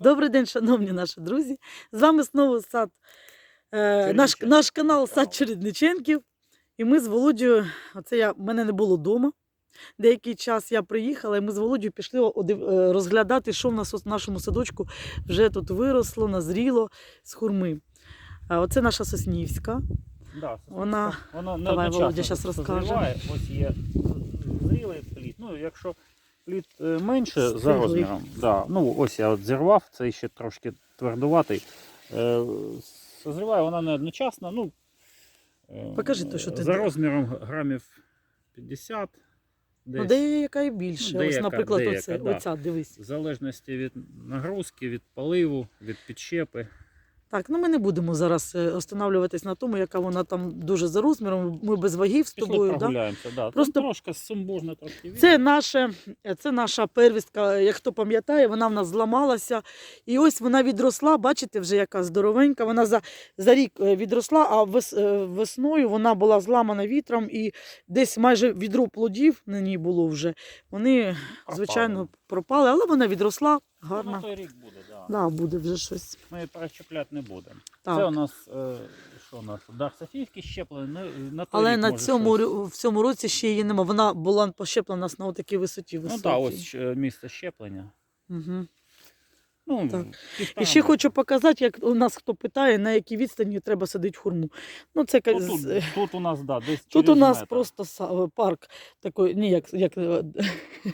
Добрий день, шановні наші друзі. З вами знову сад, е, наш, наш канал Сад Чередниченків. І ми з Володією, оце я, мене не було вдома. Деякий час я приїхала, і ми з Володією пішли е, розглядати, що в нас у нашому садочку вже тут виросло, назріло з хурми. Оце наша Соснівська. Да, Вона- воно Давай, Володя щас розкаже. Ось є зрілий плід. Ну, якщо плід е, менше за розміром, да. ну ось я от зірвав, цей ще трошки твердуватий. Е, Созріває вона не одночасно. Ну, е, Покажи то, що ти За де- розміром грамів 50. Десь. Ну, деяка і більше. Ну, Ось, наприклад, деяка, оце, да. оця, дивись. В залежності від нагрузки, від поливу, від підщепи. Так, ну ми не будемо зараз е, останавливатись на тому, яка вона там дуже за розміром. Ми без вагів з тобою. Да? Да. Просто- Там трошки сумбужно трошки Це, вітер. наше, це наша первістка, як хто пам'ятає, вона в нас зламалася. І ось вона відросла, бачите, вже яка здоровенька. Вона за, за рік е, відросла, а вес, е, весною вона була зламана вітром і десь майже відро плодів на ній було вже. Вони, звичайно, пропали, але вона відросла Ну, гарна. на той рік буде, да. Да, буде вже щось. Ми її перечіпляти не будемо. Так. Це у нас, е, що у нас, Дар Софійський щеплений, на, на той Але рік, на може, цьому, щось. рю- в цьому році ще її нема. Вона була пощеплена на такій висоті. Ну високій. так, ось е, місце щеплення. Угу. Ну, Так. І ще хочу показати, як у нас хто питає, на якій відстані треба садити хурму. Ну, це Ну, з- тут, тут у нас, да, десь Тут у через нас метр. просто са- парк такий, ні, як, як е,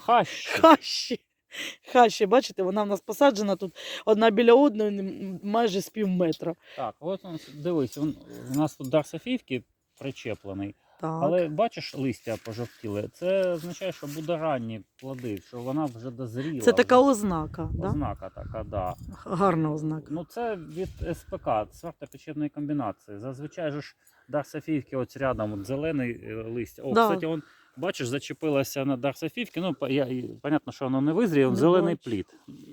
Хащі. хащі. Хащі, бачите, вона в нас посаджена тут одна біля одної майже з пів метра. Так, от дивись, он, у нас тут Дар Софійський причеплений. Так. Але бачиш, листя пожовтіли. Це означає, що буде ранні плоди, що вона вже дозріла. Це така вже. ознака, да? ознака така, да. гарна ознака. Ну, це від СПК, сортопечебної комбінації. Зазвичай же ж Дар Софіївки ось рядом от зелений е, листя. О, Да. кстати, он, бачиш, зачепилася на Дар Софіївки. Ну, я, понятно, що воно не визріє, Не зелений бачу. плід.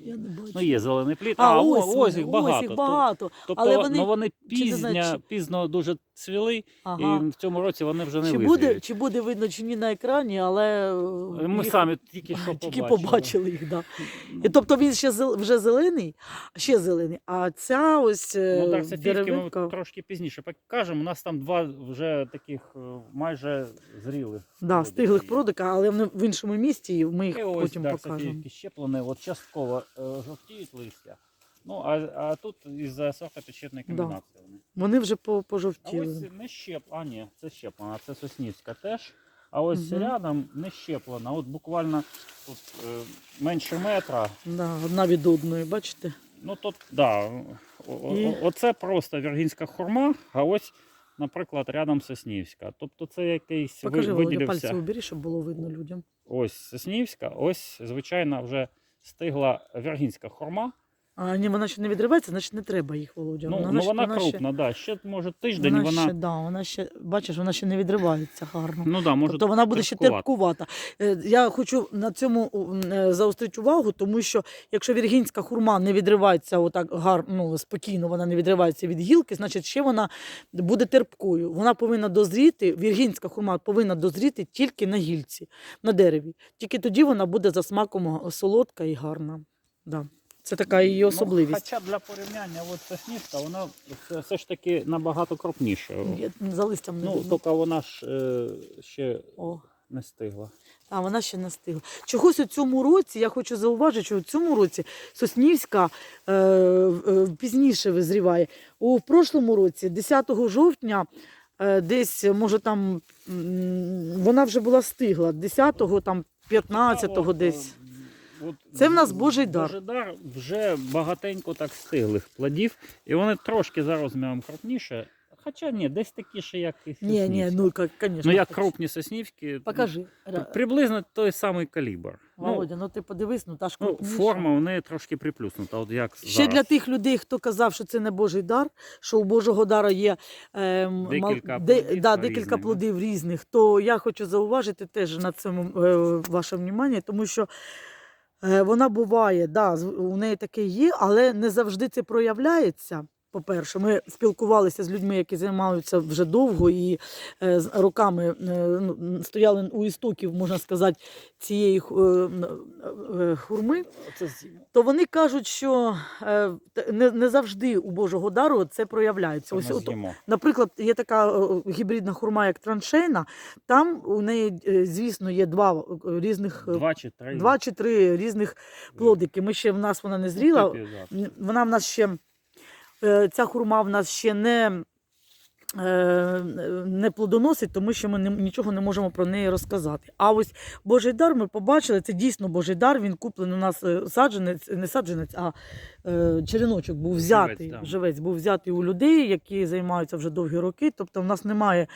Я не бачу. Ну, є зелений плід, а, а, о, ось, ось, їх багато. Ось їх багато. Тобто але вони, ну, вони пізня, чи- пізно дуже цвіли, Ага. і в цьому році вони вже не Чи визріють. буде, чи буде видно, чи ні на екрані, але е, Ми їх- самі тільки що тільки побачили. побачили їх. Да. Ну, І, тобто він ще зел- вже зелений, ще зелений, а ця ось е, Ну, так, Софійський ми трошки пізніше покажемо. У нас там два вже таких е, майже зрілих. да, плодів стиглих продика, але вони в іншому місці, і ми їх І ось потім Дар покажемо. Софійський щеплений, от частково е, жовтіють листя. Ну, а, а тут із-за сортопечерної Да. комбінації вони. Вони вже по- А пожовтіли. ось не щеп, а ні, це щеплена, це Соснівська теж. А ось Мгм. рядом не щеплена. От буквально тут е, менше метра. Да, одна від одної, бачите? Ну тут, да, о- о- І- оце просто віргінська хурма, а ось, наприклад, рядом Соснівська. Тобто це якийсь Покажи, виділився. Покажи, пальці убери, щоб було видно людям. Ось Соснівська, ось, звичайно, вже стигла віргінська хурма. А ні, вона ще не відривається, значить не треба їх, Володя. Ну, вона, ну ще- вона ще- крупна, да. ще може тиждень Вона, вона. ще, да, вона ще, бачиш, вона ще не відривається гарно. Ну да, може тобто вона буде ще терпкувата. Е, Я хочу на цьому е, заострити увагу, тому що якщо віргінська хурма не відривається отак гарно, ну, спокійно, вона не відривається від гілки, значить ще вона буде терпкою. Вона повинна дозріти, віргінська хурма повинна дозріти тільки на гілці, на дереві. Тільки тоді вона буде за смаком солодка і гарна. Да. Це така її Ну, особливість. хоча для порівняння, от Соснівська, вона все, все ж таки набагато крупніша. За листям не Ну, тільки вона ж е, ще О. не стигла. А вона ще не стигла. Чогось у цьому році, я хочу зауважити, що у цьому році Соснівська е, е, пізніше визріває. У прошлому році, 10 жовтня, е, десь, може там, м, вона вже була стигла. 10-го, там, 15-го десь. От Це в нас Божий дар. Божий дар вже багатенько так стиглих плодів, і вони трошки за розміром крупніше. Хоча ні, десь такі ж, як і Ні, ні, ну, як, звісно. ну як крупні соснівські, Покажи. приблизно той самий калібр. Володя, ну ти подивись, ну та ж Ну, ну, крупніша. форма у неї трошки приплюснута. От як Ще зараз. для тих людей, хто казав, що це не Божий дар, що у Божого дара є е, мал- Декілька де- плодів да, декілька плодів різних, то я хочу зауважити теж на цьому е, ваше внимання, тому що вона буває, да, у неї таке є, але не завжди це проявляється. По-перше, ми спілкувалися з людьми, які займаються вже довго і е, роками е, ну, стояли у істоків, можна сказати, цієї е, хурми. То вони кажуть, що не, не завжди у Божого дару це проявляється. Ось, от, наприклад, є така гібридна хурма, як траншейна. Там у неї, звісно, є два різних. Два чи три. Два чи три різних плодики. Ми ще в нас вона не зріла. Вона в нас ще ця хурма в нас ще не, е, не плодоносить, тому що ми нічого не можемо про неї розказати. А ось Божий дар ми побачили, це дійсно Божий дар. Він куплений у нас е, саджанець, не саджанець, а е, череночок був взятий. Живець, да. Живець був взятий у людей, які займаються вже довгі роки. Тобто в нас немає,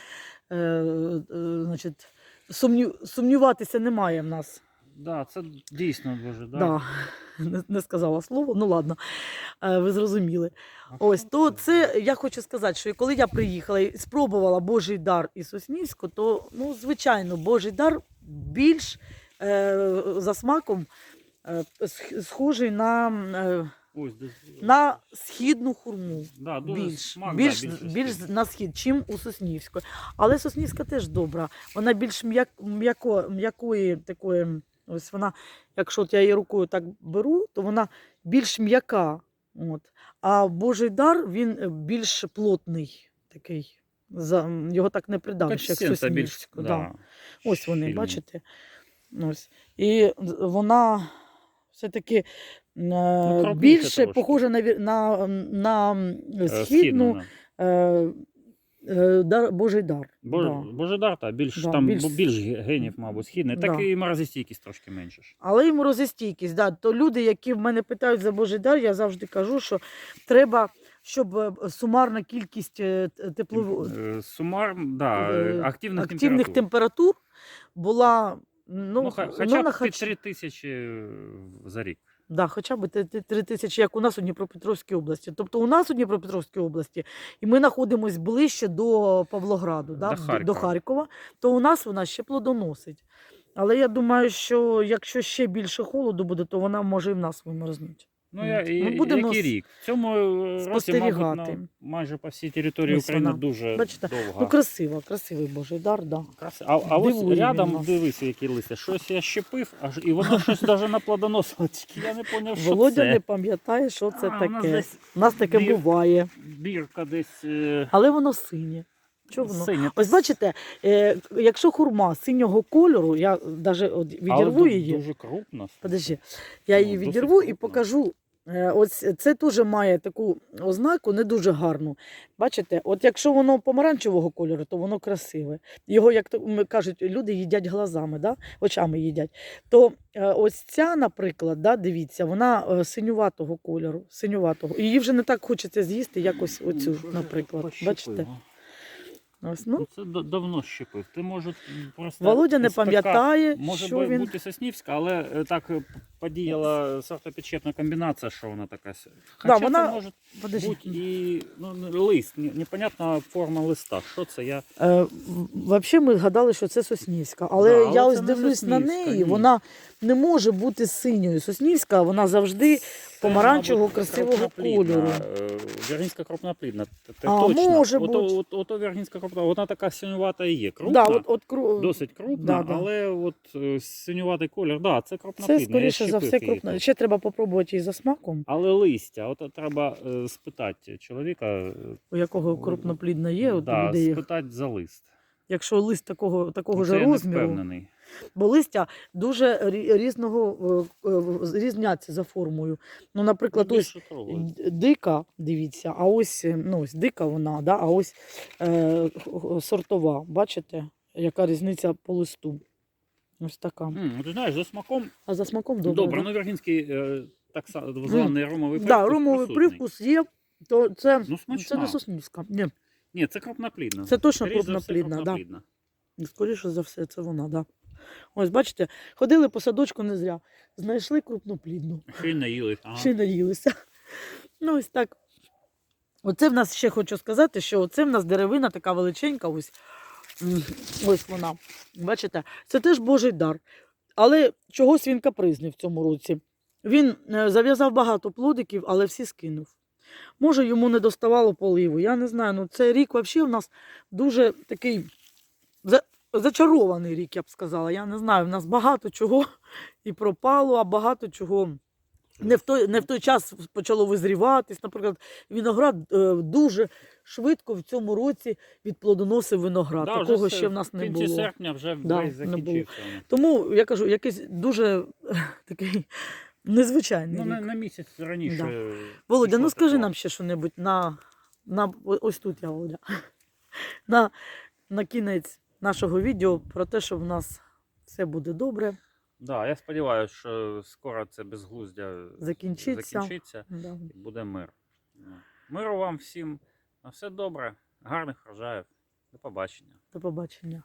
е, е, значить, сумнів, сумніватися немає в нас. Да, це дійсно дуже, да. Да. Не, не сказала слово, ну ладно, Е, ви зрозуміли. А Ось то це я хочу сказати, що коли я приїхала і спробувала Божий дар із Соснівську, то ну, звичайно, Божий дар більш е, за смаком е, сх- схожий на, е, Ось, десь- на східну хурму. да, дуже Більш, смак, більш, да, більш, східний. на схід, чим у Соснівської. Але Соснівська теж добра. Вона більш м'як, м'яко, м'якої такої. Ось вона, якщо от я її рукою так беру, то вона більш м'яка. От. А Божий дар він е, більш плотний такий. За, його так не придавиш, як Консистенція більш, да, Да. Ось вони, щільний. бачите? Ось. І вона все-таки е, крупніше більше трошки. похожа на, на, на Е, східну да. Е, дар, Божий дар. Бож, Да. Божидар, та більш Да, там більш- більш, генів, мабуть, східний. Так Да. і морозостійкість трошки менше. Але і морозостійкість. Да. То люди, які в мене питають за Божий дар, я завжди кажу, що треба, щоб е, сумарна кількість е, т- теплово... Е, Сумар, да, активних, активних температур. температур була. Ну, Ну, ну, хоча на б хоч- під 3 тисячі за рік. Да, хоча б ти- ти- три тисячі, як у нас у Дніпропетровській області. Тобто у нас у Дніпропетровській області, і ми знаходимося ближче до Павлограду, да, До до, Харкова. до Харкова, то у нас вона ще плодоносить. Але я думаю, що якщо ще більше холоду буде, то вона може і в нас вимерзнути. Ну, я, і, будемо який рік? В цьому е, році, мабуть, спостерігати. на, майже по всій території Ось України вона. дуже Бачите? довго. Ну, красиво, красивий Божий дар, да. А, а ось Дивує він рядом нас. дивися, які листя. Щось я щепив, аж і воно щось навіть наплодоносило. Тільки я не зрозумів, що Володя це. не пам'ятає, що це А, у нас таке. десь У нас таке бір- буває, бірка десь е, але воно синє. Чого воно? синя. Ось бачите, е, якщо хурма синього кольору, я навіть Але відірву ду- її. Дуже крупно. Подожди, я її Ну, відірву і покажу. Е, Ось це теж має таку ознаку, не дуже гарну. Бачите, от якщо воно помаранчевого кольору, то воно красиве. Його, як то ми кажуть, люди їдять глазами, да? очами їдять. То е, ось ця, наприклад, да, дивіться, вона е, синюватого кольору. Синюватого. Її вже не так хочеться з'їсти, як ось Ну, оцю, наприклад. Бачите? Ось, ну, Ну, це давно щепив. Ти може просто. Володя не пам'ятає, Може що би він. бути Соснівська, але е, так е, подіяла сортопідчепна комбінація, що вона така. с- Да, вона- це може Подожди. бути і ну, лист, непонятна форма листа. Що це? Я... Е, Взагалі ми згадали, що це Соснівська, але, Да, але я ось дивлюсь на неї, ні. вона не може бути синьою. Соснівська, вона завжди помаранчевого красивого кольору. е, Вергінська крупноплідна. Т- т- А, точно. може ото, бути. От, ото Вергінська крупна, вона така синювата і є. Крупна, Да, от, от, кру- досить крупна, да, да. але от е, синюватий колір, да, це крупноплідна. Це, я скоріше за все, її крупно. Ще треба попробувати її за смаком, Але листя, от треба е, спитати чоловіка, е, у якого крупноплідна є, от да, людей. спитати за лист. Якщо лист такого, такого Оце ж я не впевнений. Бо листя дуже різного е, е, різняться за формою. Ну, наприклад, Ну, ось Дика, дивіться, а ось, е, ну, ось дика вона, да, а ось е, сортова. Бачите, яка різниця по листу? Ось така. Ну, ти знаєш, за смаком А за смаком добре. добре. да? Ну, Вергінський е, так званий ромовий да, ромовий присутній. привкус є, то це, Ну, це не соснівська. Ні, Ні, це крупноплідна. Це точно за крупноплідна, да. скоріше за все, це вона, да. Ось, бачите, ходили по садочку не зря. Знайшли крупноплідну. Ще й наїли. Ага. ще й наїлися. Ну, ось так. Оце в нас ще хочу сказати, що оце в нас деревина така величенька, ось, ось вона. Бачите, це теж Божий дар. Але чогось він капризний в цьому році. Він е, зав'язав багато плодиків, але всі скинув. Може, йому не доставало поливу. Я не знаю. Ну, цей рік взагалі в нас дуже такий зачарований рік, я б сказала. Я не знаю. В нас багато чого і пропало, а багато чого. Не в той, не в той час почало визріватись. Наприклад, виноград е, дуже швидко в цьому році відплодоносив виноград. Да, Такого ще в нас в не кінці було. серпня вже Да, весь не було. Тому я кажу, якийсь дуже такий незвичайний Ну, рік. на, на місяць раніше. Володя, ну скажи нам ще що-небудь на, на ось тут я Володя. На, на кінець нашого відео про те, що в нас все буде добре. Да, я сподіваюся, що скоро це безглуздя Закінчиться. закінчиться Да. і буде мир. Миру вам всім. На все добре, гарних врожаїв. До побачення. До побачення.